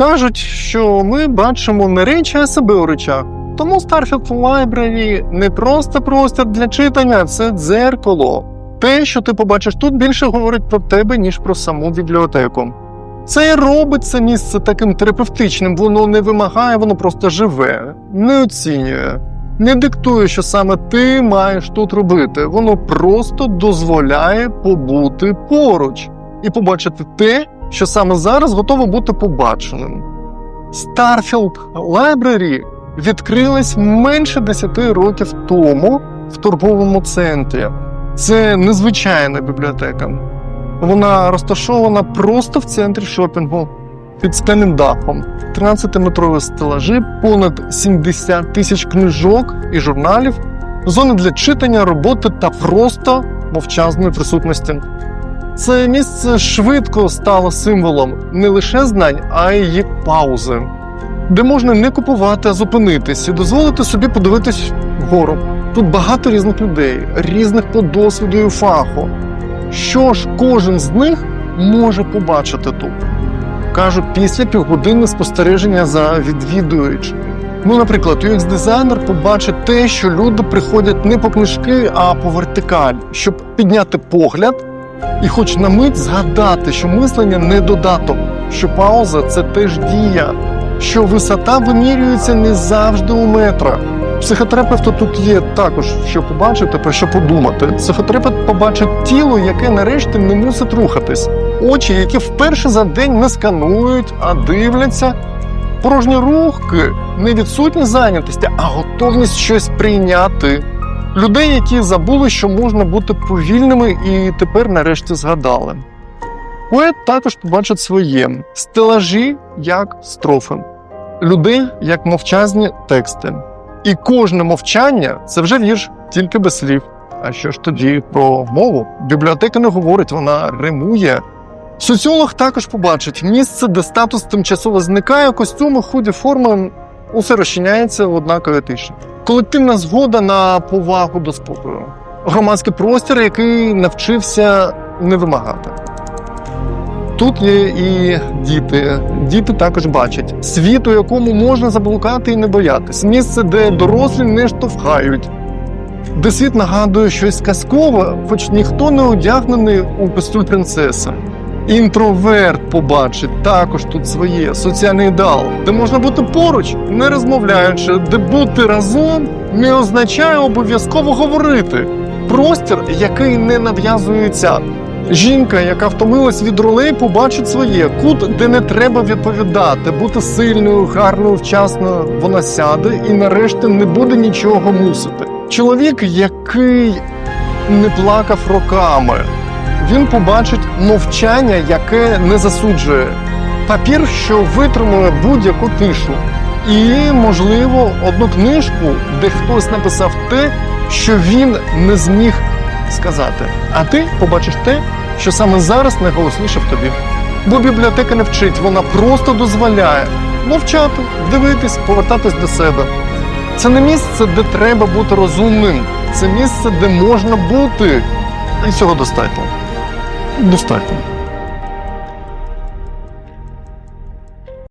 Кажуть, що ми бачимо не речі, а себе у речах. Тому Starfield Library не просто простір для читання, це дзеркало. Те, що ти побачиш тут, більше говорить про тебе, ніж про саму бібліотеку. Це робить це місце таким терапевтичним, воно не вимагає, воно просто живе, не оцінює, не диктує, що саме ти маєш тут робити. Воно просто дозволяє побути поруч і побачити те, що саме зараз готово бути побаченим. Starfield Library відкрилась менше 10 років тому в торговому центрі. Це незвичайна бібліотека. Вона розташована просто в центрі шопінгу під скляним дахом. 13-метрові стелажі, понад 70 тисяч книжок і журналів, зони для читання, роботи та просто мовчазної присутності. Це місце швидко стало символом не лише знань, а й її паузи, де можна не купувати, а зупинитись і дозволити собі подивитись вгору. Тут багато різних людей, різних по досвіду і фаху. Що ж кожен з них може побачити тут? Кажуть, після півгодини спостереження за відвідувачами. Ну, наприклад, UX-дизайнер побачить те, що люди приходять не по книжки, а по вертикаль, щоб підняти погляд і хоч на мить згадати, що мислення не додаток, що пауза це теж дія, що висота вимірюється не завжди у метрах. Психотерапевту тут є також що побачити, про що подумати. Психотерапевт побачить тіло, яке нарешті не мусить рухатись, очі, які вперше за день не сканують, а дивляться. Порожні рухи, не відсутність зайнятості, а готовність щось прийняти. Людей, які забули, що можна бути повільними, і тепер нарешті згадали. Поет також побачить своє стелажі як строфи, людей як мовчазні тексти. І кожне мовчання це вже вірш, тільки без слів. А що ж тоді про мову? Бібліотека не говорить, вона римує. Соціолог також побачить місце, де статус тимчасово зникає, костюми, худі форми, усе розчиняється в однаковій тиші. Колективна згода на повагу до спокою. Громадський простір, який навчився не вимагати. Тут є і діти. Діти також бачать світ, у якому можна заблукати і не боятись. Місце, де дорослі не штовхають, де світ нагадує щось казкове, хоч ніхто не одягнений у костюм принцеси. Інтроверт побачить також тут своє соціальний ідеал, де можна бути поруч, не розмовляючи, де бути разом не означає обов'язково говорити. Простір, який не нав'язується. Жінка, яка втомилась від ролей, побачить своє кут, де не треба відповідати, бути сильною, гарною, вчасною. Вона сяде і нарешті не буде нічого мусити. Чоловік, який не плакав роками, він побачить мовчання, яке не засуджує, папір, що витримує будь-яку тишу, і, можливо, одну книжку, де хтось написав те, що він не зміг сказати. А ти побачиш те, що саме зараз найголосніше в тобі. Бо бібліотека не вчить, вона просто дозволяє мовчати, дивитись, повертатись до себе. Це не місце, де треба бути розумним. Це місце, де можна бути. І цього достатньо. Достатньо.